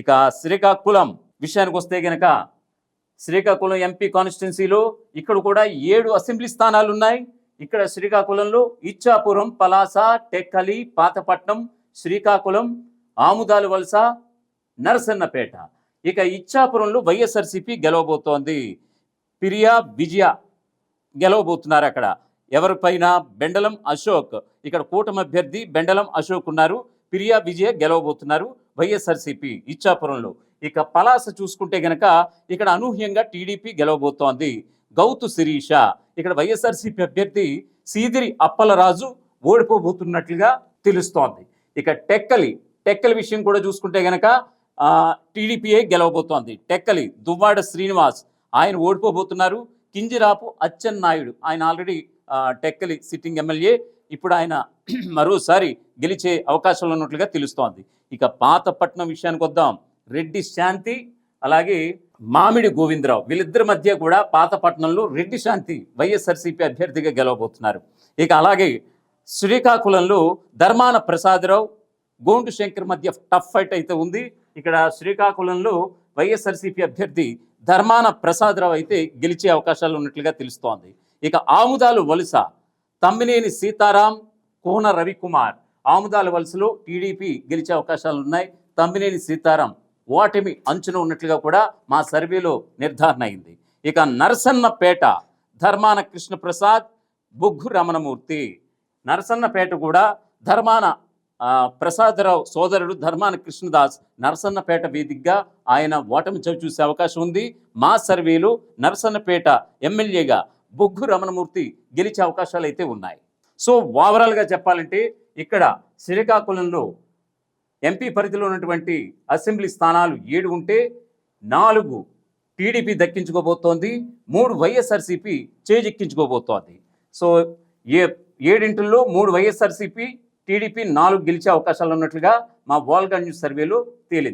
ఇక శ్రీకాకుళం విషయానికి వస్తే గనక శ్రీకాకుళం ఎంపీ కాన్స్టిట్యున్సీలో ఇక్కడ కూడా ఏడు అసెంబ్లీ స్థానాలు ఉన్నాయి. ఇక్కడ శ్రీకాకుళంలో ఇచ్చాపురం పలాస టెక్కలి పాతపట్నం శ్రీకాకుళం ఆముదాలు వలస నరసన్నపేట. ఇక ఇచ్చాపురంలో వైఎస్ఆర్సీపీ గెలవబోతోంది. పిరియా విజయ గెలవబోతున్నారు అక్కడ. ఎవరిపైన బెండలం అశోక్. ఇక్కడ కూటమి అభ్యర్థి బెండలం అశోక్ ఉన్నారు. పిరియా విజయ గెలవబోతున్నారు. వైఎస్ఆర్సీపీ ఇచ్చాపురంలో. ఇక పలాస చూసుకుంటే గనక ఇక్కడ అనూహ్యంగా టీడీపీ గెలవబోతోంది గౌతు శిరీష. ఇక్కడ వైఎస్ఆర్సీపీ అభ్యర్థి సీదిరి అప్పలరాజు ఓడిపోబోతున్నట్లుగా తెలుస్తోంది. ఇక టెక్కలి టెక్కలి విషయం కూడా చూసుకుంటే గనక టీడీపీఏ గెలవబోతోంది. టెక్కలి దువ్వాడ శ్రీనివాస్ ఆయన ఓడిపోబోతున్నారు. కింజిరాపు అచ్చెన్నాయుడు ఆయన ఆల్రెడీ టెక్కలి సిట్టింగ్ ఎమ్మెల్యే. ఇప్పుడు ఆయన మరోసారి గెలిచే అవకాశాలు ఉన్నట్లుగా తెలుస్తోంది. ఇక పాతపట్నం విషయానికి వద్దాం. రెడ్డి శాంతి అలాగే మామిడి గోవిందరావు వీళ్ళిద్దరి మధ్య కూడా పాతపట్నంలో రెడ్డి శాంతి వైఎస్ఆర్సీపీ అభ్యర్థిగా గెలవబోతున్నారు. ఇక అలాగే శ్రీకాకుళంలో ధర్మాన ప్రసాదరావు గోండు శంకర్ మధ్య టఫ్ ఫైట్ అయితే ఉంది. ఇక్కడ శ్రీకాకుళంలో వైఎస్ఆర్సీపీ అభ్యర్థి ధర్మాన ప్రసాదరావు అయితే గెలిచే అవకాశాలు ఉన్నట్లుగా తెలుస్తోంది. ఇక ఆముదాలు వలస తమ్మినేని సీతారాం కోన రవికుమార్ ఆముదాల వలసలో టీడీపీ గెలిచే అవకాశాలు ఉన్నాయి తమ్మినేని సీతారాం ఓటమి అంచున ఉన్నట్లుగా కూడా మా సర్వేలో నిర్ధారణ అయింది. ఇక నరసన్నపేట ధర్మాన కృష్ణప్రసాద్ బొగ్గు రమణమూర్తి. నరసన్నపేట కూడా ధర్మాన ప్రసాదరావు సోదరుడు ధర్మాన కృష్ణదాస్ నరసన్నపేట వేదికగా ఆయన ఓటమి చవి చూసే అవకాశం ఉంది. మా సర్వేలు నరసన్నపేట ఎమ్మెల్యేగా బొగ్గు రమణమూర్తి గెలిచే అవకాశాలు అయితే ఉన్నాయి. సో ఓవరాల్గా చెప్పాలంటే ఇక్కడ శ్రీకాకుళంలో ఎంపీ పరిధిలో ఉన్నటువంటి అసెంబ్లీ స్థానాలు ఏడు ఉంటే నాలుగు టీడీపీ దక్కించుకోబోతోంది మూడు వైఎస్ఆర్సీపీ చేజిక్కించుకోబోతోంది. సో ఏ ఏడింటిల్లో మూడు వైఎస్ఆర్సీపీ టీడీపీ నాలుగు గెలిచే అవకాశాలు ఉన్నట్లుగా మా వాల్గా న్యూస్ సర్వేలో తేలింది.